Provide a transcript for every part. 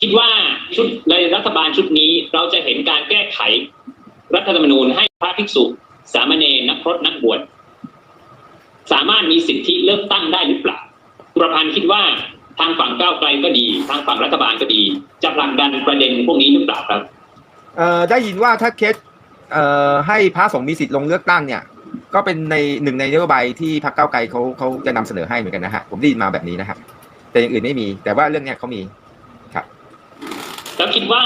คิดว่าชุดในรัฐบาลชุดนี้เราจะเห็นการแก้ไขรัฐธรรมนูญให้พระภิกษุ สามเณรนักพรตนักบวชสามารถมีสิทธิเลือกตั้งได้หรือเปล่าคุประพันธ์คิดว่าทางฝั่งก้าวไกลก็ดี ทางฝั่งรัฐบาลก็ดี จะผลักดันประเด็นพวกนี้หรือเปล่าครับเอ่อได้ยินว่าถ้าเคสเอ่อให้พระสงฆ์มีสิทธิ์ลงเลือกตั้งเนี่ย ก็เป็นในหนึ่งในนโยบายที่พรรคก้าวไกลเขาเขาจะนำเสนอให้เหมือนกันนะฮะผมได้ยินมาแบบนี้นะครับแต่อย่างอื่นไม่มี แต่ว่าเรื่องเนี้ยเขามี แล้วคิดว่า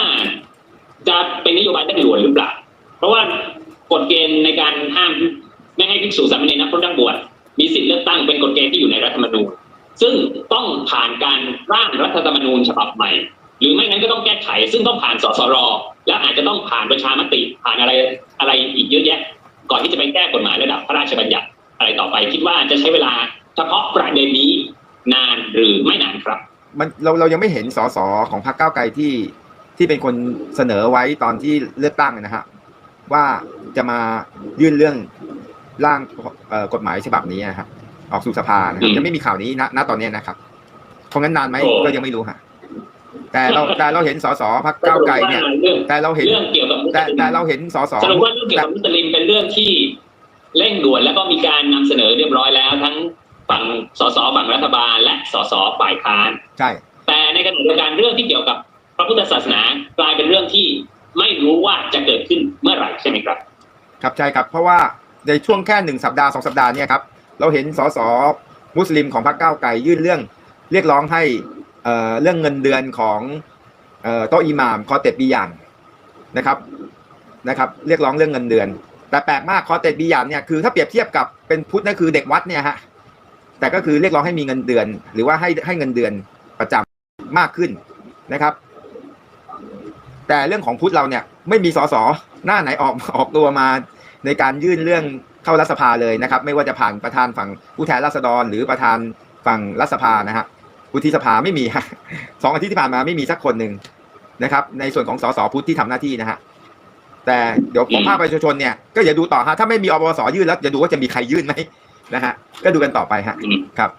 จะเป็นนโยบายเร่งด่วนหรือเปล่า เพราะว่ากฎเกณฑ์ในการห้ามไม่ให้ภิกษุสามเณรนักพรตนักบวชมีสิทธิเลือกตั้งเป็นกฎเกณฑ์ที่อยู่ในรัฐธรรมนูญ ซึ่งต้องผ่านการร่างรัฐธรรมนูญฉบับใหม่ หรือไม่งั้นก็ต้องแก้ไข ซึ่งต้องผ่านสสรและอาจจะต้องผ่านประชามติผ่านอะไรอะไรอีกเยอะแยะ ก่อนที่จะไปแก้กฎหมายระดับพระราชบัญญัติอะไรต่อไป คิดว่าจะใช้เวลาเฉพาะประเด็นนี้นานหรือไม่นานครับ มันเราเรายังไม่เห็นสสของพรรคก้าวไกลที่ ที่เป็นคนเสนอไว้ตอนที่เลือกตั้งนะฮะว่าจะมายื่นเรื่องร่างเอ่อกฎหมายฉบับนี้นะครับออกสู่สภานะครับอืมยังไม่มีข่าวนี้ณณตอนนี้นะครับเพราะงั้นนานไหมโอ้ก็ยังไม่รู้ฮะแต่เราแต่เราเห็นสสพรรคก้าวไกลเนี่ยเรื่องแต่เราเห็นเรื่องเกี่ยวกับมุสแต่ลิมแต่เราเห็นสสสรุปว่าเรื่องเกี่ยวกับมุสลิมเป็นเรื่องที่เร่งด่วนแล้วก็มีการนำเสนอเรียบร้อยแล้ว ทั้งฝั่งสสฝั่งรัฐบาลและสสฝ่ายค้านใช่ แต่ในขณะเดียวกันเรื่องที่เกี่ยวกับพ ระพุทธศาสนากลายเป็นเรื่องที่ไม่รู้ว่าจะเกิดขึ้นเมื่อไหร่ใช่ไหมครับ ครับใช่ครับ เพราะว่าในช่วงแค่หนึ่งสัปดาห์สองสัปดาห์เนี่ยครับเราเห็นสสมุสลิมของพรรคก้าวไกลยื่นเรื่องเรียกร้องให้เรื่องเงินเดือนของโต๊ะอิหม่ามคอเต็ดบียานนะครับนะครับ เรียกร้องเรื่องเงินเดือน แต่แปลกมากคอเต็ดบียานเนี่ยคือถ้าเปรียบเทียบกับเป็นพุทธนั่นคือเด็กวัดเนี่ยฮะแต่ก็คือเรียกร้องให้มีเงินเดือน หรือว่าให้ให้เงินเดือนประจำมากขึ้นนะครับ แต่เรื่องของพุทธเราเนี่ยไม่มีสสหน้าไหนออกออกตัวมาในการยื่นเรื่องเข้ารัฐสภาเลยนะครับ ไม่ว่าจะผ่านประธานฝั่งผู้แทนราษฎร หรือประธานฝั่งรัฐสภานะฮะวุฒิสภาไม่มีฮะสองอาทิตย์ที่ผ่านมาไม่มีสักคนหนึ่งนะครับ ในส่วนของสสพุทธที่ทำหน้าที่นะฮะแต่เดี๋ยวของภาคประชาชนเนี่ยก็อย่าดูต่อฮะถ้าไม่มีอปสยื่นแล้วอย่าดูว่าจะมีใครยื่นไหมนะฮะก็ดูกันต่อไปฮะครับ